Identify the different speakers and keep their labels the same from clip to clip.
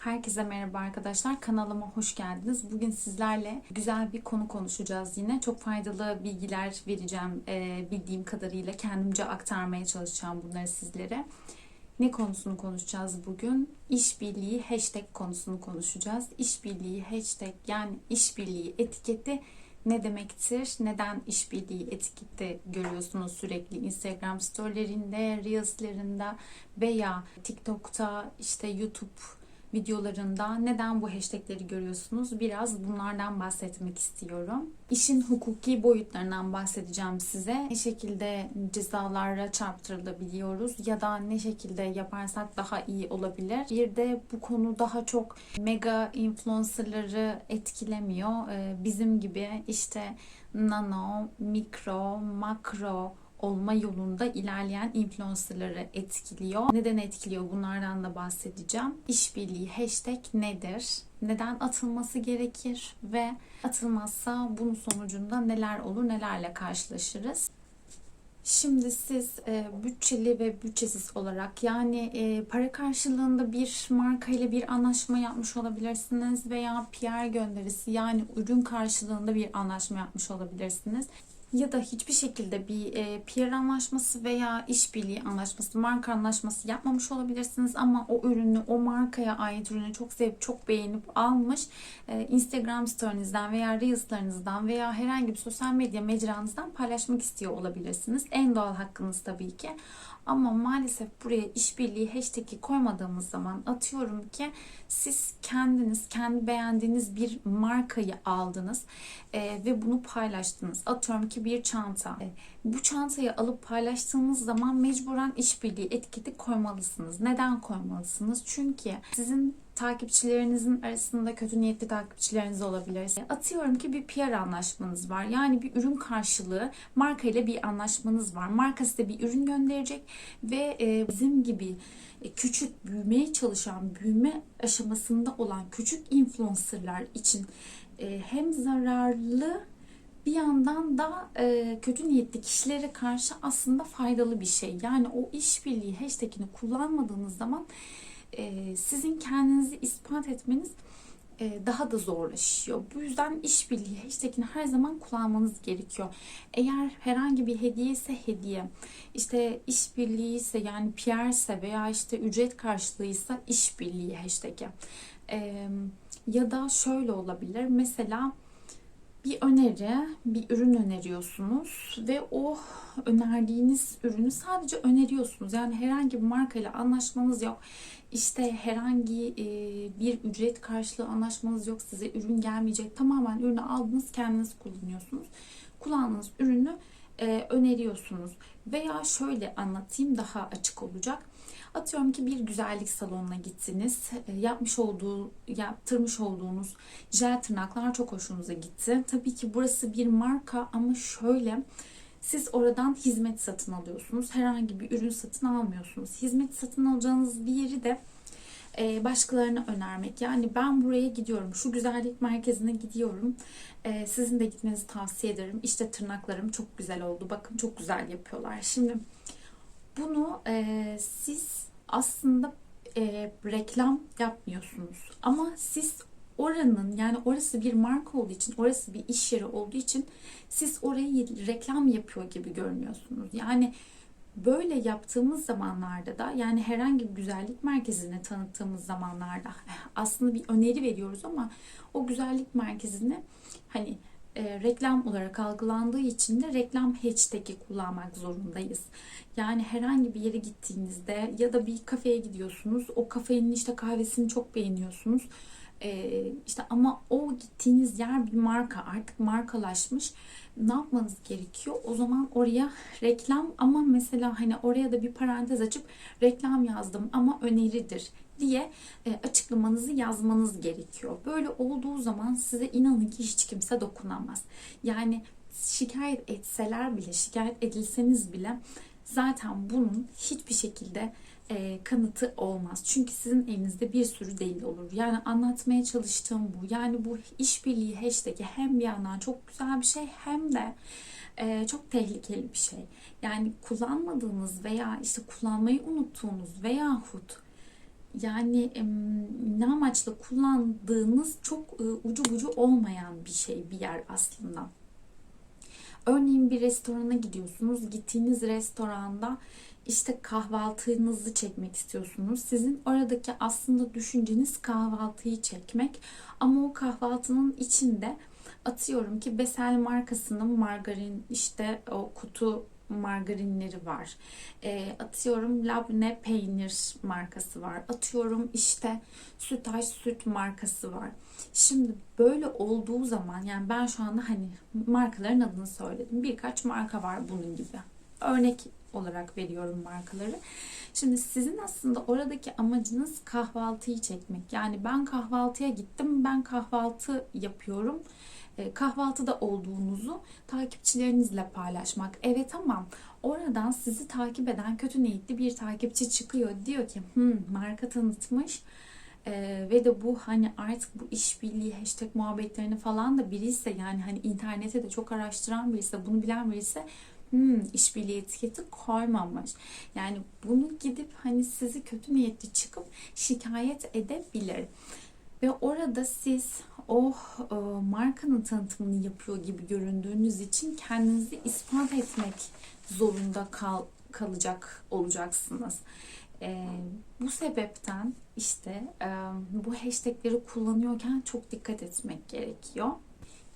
Speaker 1: Herkese merhaba arkadaşlar. Kanalıma hoş geldiniz. Bugün sizlerle güzel bir konu konuşacağız yine. Çok faydalı bilgiler vereceğim e, bildiğim kadarıyla. Kendimce aktarmaya çalışacağım bunları sizlere. Ne konusunu konuşacağız bugün? İşbirliği hashtag konusunu konuşacağız. İşbirliği hashtag yani işbirliği etiketi ne demektir? Neden işbirliği etiketi görüyorsunuz sürekli Instagram storylerinde, Reels'lerinde veya TikTok'ta, işte YouTube videolarında neden bu hashtagleri görüyorsunuz? Biraz bunlardan bahsetmek istiyorum. İşin hukuki boyutlarından bahsedeceğim size. Ne şekilde cezalara çarptırılabiliyoruz ya da ne şekilde yaparsak daha iyi olabilir. Bir de bu konu daha çok mega influencerları etkilemiyor. Ee, Bizim gibi işte nano, mikro, makro olma yolunda ilerleyen influencerları etkiliyor. Neden etkiliyor bunlardan da bahsedeceğim. İşbirliği hashtag nedir? Neden atılması gerekir ve atılmazsa bunun sonucunda neler olur, nelerle karşılaşırız? Şimdi siz e, bütçeli ve bütçesiz olarak yani e, para karşılığında bir marka ile bir anlaşma yapmış olabilirsiniz veya PR gönderisi yani ürün karşılığında bir anlaşma yapmış olabilirsiniz ya da hiçbir şekilde bir e, PR anlaşması veya işbirliği anlaşması, marka anlaşması yapmamış olabilirsiniz ama o ürünü, o markaya ait ürünü çok sevip çok beğenip almış e, Instagram story'nizden veya Reels'larınızdan veya herhangi bir sosyal medya mecranızdan paylaşmak istiyor olabilirsiniz. En doğal hakkınız tabii ki. Ama maalesef buraya işbirliği hashtag'i koymadığımız zaman atıyorum ki siz kendiniz, kendi beğendiğiniz bir markayı aldınız e, ve bunu paylaştınız. Atıyorum ki bir çanta. Bu çantayı alıp paylaştığınız zaman mecburen işbirliği etiketi koymalısınız. Neden koymalısınız? Çünkü sizin takipçilerinizin arasında kötü niyetli takipçileriniz olabilir. Atıyorum ki bir PR anlaşmanız var. Yani bir ürün karşılığı marka ile bir anlaşmanız var. Marka size bir ürün gönderecek ve e, bizim gibi e, küçük büyümeye çalışan, büyüme aşamasında olan küçük influencerlar için e, hem zararlı bir yandan da e, kötü niyetli kişilere karşı aslında faydalı bir şey. Yani o işbirliği hashtagini kullanmadığınız zaman e, sizin kendinizi ispat etmeniz e, daha da zorlaşıyor. Bu yüzden işbirliği hashtagini her zaman kullanmanız gerekiyor. Eğer herhangi bir hediye ise hediye, işte işbirliği ise yani PR ise veya işte ücret karşılığıysa işbirliği hashtag'i. E, ya da şöyle olabilir. Mesela bir öneri, bir ürün öneriyorsunuz ve o önerdiğiniz ürünü sadece öneriyorsunuz. Yani herhangi bir markayla anlaşmanız yok. İşte herhangi e, bir ücret karşılığı anlaşmanız yok. Size ürün gelmeyecek. Tamamen ürünü aldınız, kendiniz kullanıyorsunuz. Kullandığınız ürünü e, öneriyorsunuz. Veya şöyle anlatayım daha açık olacak. Atıyorum ki bir güzellik salonuna gittiniz. E, yapmış olduğu, yaptırmış olduğunuz jel tırnaklar çok hoşunuza gitti. Tabii ki burası bir marka ama şöyle siz oradan hizmet satın alıyorsunuz. Herhangi bir ürün satın almıyorsunuz. Hizmet satın alacağınız bir yeri de e, başkalarına önermek. Yani ben buraya gidiyorum, şu güzellik merkezine gidiyorum. E, sizin de gitmenizi tavsiye ederim. İşte tırnaklarım çok güzel oldu. Bakın çok güzel yapıyorlar. Şimdi bunu e, siz aslında e, reklam yapmıyorsunuz. Ama siz oranın yani orası bir marka olduğu için, orası bir iş yeri olduğu için siz orayı reklam yapıyor gibi görünüyorsunuz. Yani böyle yaptığımız zamanlarda da yani herhangi bir güzellik merkezine tanıttığımız zamanlarda aslında bir öneri veriyoruz ama o güzellik merkezini hani e, reklam olarak algılandığı için de reklam hashtag'i kullanmak zorundayız. Yani herhangi bir yere gittiğinizde ya da bir kafeye gidiyorsunuz. O kafenin işte kahvesini çok beğeniyorsunuz. E, işte ama o gittiğiniz yer bir marka artık markalaşmış. Ne yapmanız gerekiyor? O zaman oraya reklam ama mesela hani oraya da bir parantez açıp reklam yazdım ama öneridir diye e, açıklamanızı yazmanız gerekiyor. Böyle olduğu zaman size inanın ki hiç kimse dokunamaz. Yani şikayet etseler bile, şikayet edilseniz bile zaten bunun hiçbir şekilde e, kanıtı olmaz. Çünkü sizin elinizde bir sürü delil olur. Yani anlatmaya çalıştığım bu. Yani bu işbirliği hashtag'i hem bir yandan çok güzel bir şey hem de e, çok tehlikeli bir şey. Yani kullanmadığınız veya işte kullanmayı unuttuğunuz veyahut yani ne amaçla kullandığınız çok e, ucu bucu olmayan bir şey, bir yer aslında. Örneğin bir restorana gidiyorsunuz. Gittiğiniz restoranda işte kahvaltınızı çekmek istiyorsunuz. Sizin oradaki aslında düşünceniz kahvaltıyı çekmek. Ama o kahvaltının içinde atıyorum ki Besel markasının margarin işte o kutu margarinleri var. E, atıyorum Labne peynir markası var. Atıyorum işte Sütaş süt markası var. Şimdi böyle olduğu zaman yani ben şu anda hani markaların adını söyledim. Birkaç marka var bunun gibi. Örnek olarak veriyorum markaları. Şimdi sizin aslında oradaki amacınız kahvaltıyı çekmek. Yani ben kahvaltıya gittim, ben kahvaltı yapıyorum. E, kahvaltıda olduğunuzu takipçilerinizle paylaşmak. Evet ama oradan sizi takip eden kötü niyetli bir takipçi çıkıyor. Diyor ki hmm, marka tanıtmış ee, ve de bu hani artık bu işbirliği hashtag muhabbetlerini falan da biriyse yani hani internete de çok araştıran birisi bunu bilen birisi hmm, işbirliği etiketi koymamış. Yani bunu gidip hani sizi kötü niyetli çıkıp şikayet edebilir. Ve orada siz o e, markanın tanıtımını yapıyor gibi göründüğünüz için kendinizi ispat etmek zorunda kal, kalacak olacaksınız. E, bu sebepten işte e, bu hashtagleri kullanıyorken çok dikkat etmek gerekiyor.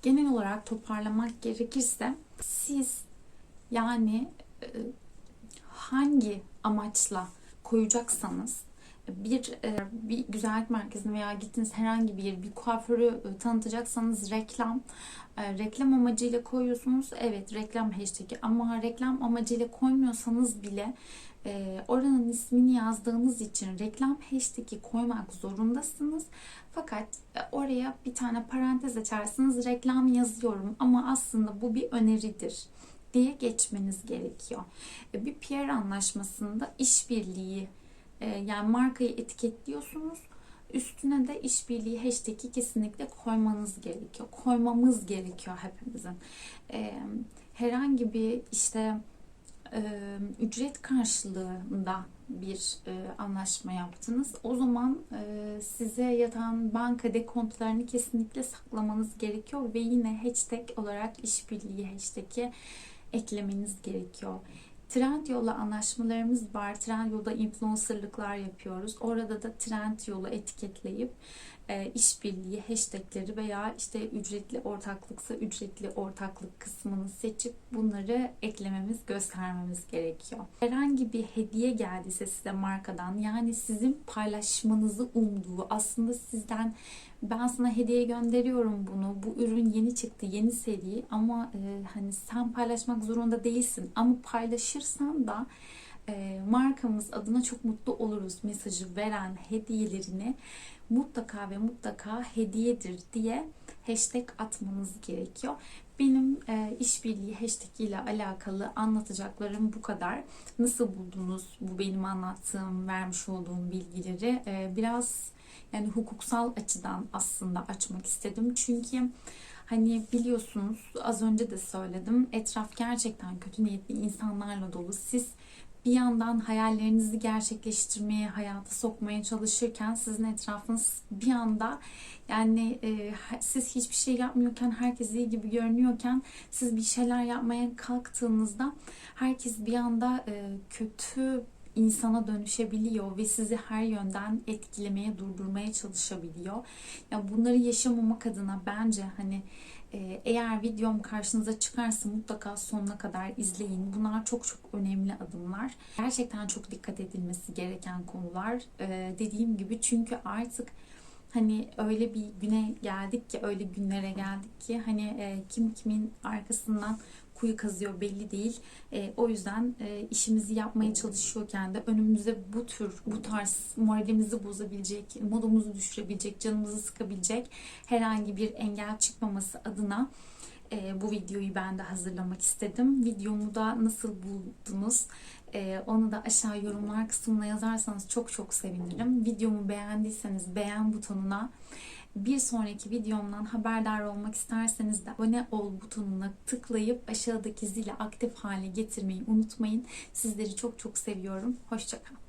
Speaker 1: Genel olarak toparlamak gerekirse siz yani e, hangi amaçla koyacaksanız bir e, bir güzellik merkezine veya gittiğiniz herhangi bir yer, bir kuaförü e, tanıtacaksanız reklam e, reklam amacıyla koyuyorsunuz. Evet reklam hashtag'i ama reklam amacıyla koymuyorsanız bile oranın ismini yazdığınız için reklam hashtag'i koymak zorundasınız. Fakat oraya bir tane parantez açarsınız reklam yazıyorum ama aslında bu bir öneridir diye geçmeniz gerekiyor. Bir PR anlaşmasında işbirliği e, yani markayı etiketliyorsunuz. Üstüne de işbirliği hashtag'i kesinlikle koymanız gerekiyor. Koymamız gerekiyor hepimizin. E, herhangi bir işte e, ücret karşılığında bir e, anlaşma yaptınız. O zaman e, size yatan banka dekontlarını kesinlikle saklamanız gerekiyor ve yine hashtag olarak işbirliği hashtag'i eklemeniz gerekiyor. Trendyol'la anlaşmalarımız var. Trendyol'da influencerlıklar yapıyoruz. Orada da Trendyol'u etiketleyip e, işbirliği hashtagleri veya işte ücretli ortaklıksa ücretli ortaklık kısmını seçip bunları eklememiz, göstermemiz gerekiyor. Herhangi bir hediye geldiyse size markadan yani sizin paylaşmanızı umduğu aslında sizden ben sana hediye gönderiyorum bunu. Bu ürün yeni çıktı, yeni seri ama e, hani sen paylaşmak zorunda değilsin. Ama paylaşırsan da e, markamız adına çok mutlu oluruz mesajı veren hediyelerini mutlaka ve mutlaka hediyedir diye hashtag atmanız gerekiyor. Benim e, işbirliği hashtag ile alakalı anlatacaklarım bu kadar. Nasıl buldunuz bu benim anlattığım, vermiş olduğum bilgileri? E, biraz yani hukuksal açıdan aslında açmak istedim. Çünkü hani biliyorsunuz az önce de söyledim etraf gerçekten kötü niyetli insanlarla dolu. Siz bir yandan hayallerinizi gerçekleştirmeye, hayata sokmaya çalışırken sizin etrafınız bir anda yani e, siz hiçbir şey yapmıyorken herkes iyi gibi görünüyorken siz bir şeyler yapmaya kalktığınızda herkes bir anda e, kötü insana dönüşebiliyor ve sizi her yönden etkilemeye, durdurmaya çalışabiliyor. Ya bunları yaşamamak adına bence hani e, eğer videom karşınıza çıkarsa mutlaka sonuna kadar izleyin. Bunlar çok çok önemli adımlar. Gerçekten çok dikkat edilmesi gereken konular. E, dediğim gibi çünkü artık hani öyle bir güne geldik ki öyle günlere geldik ki hani e, kim kimin arkasından kuyu kazıyor belli değil. E, o yüzden e, işimizi yapmaya çalışıyorken de önümüze bu tür, bu tarz moralimizi bozabilecek, modumuzu düşürebilecek, canımızı sıkabilecek herhangi bir engel çıkmaması adına e, bu videoyu ben de hazırlamak istedim. Videomu da nasıl buldunuz? E, onu da aşağı yorumlar kısmına yazarsanız çok çok sevinirim. Videomu beğendiyseniz beğen butonuna bir sonraki videomdan haberdar olmak isterseniz de abone ol butonuna tıklayıp aşağıdaki zili aktif hale getirmeyi unutmayın. Sizleri çok çok seviyorum. Hoşçakalın.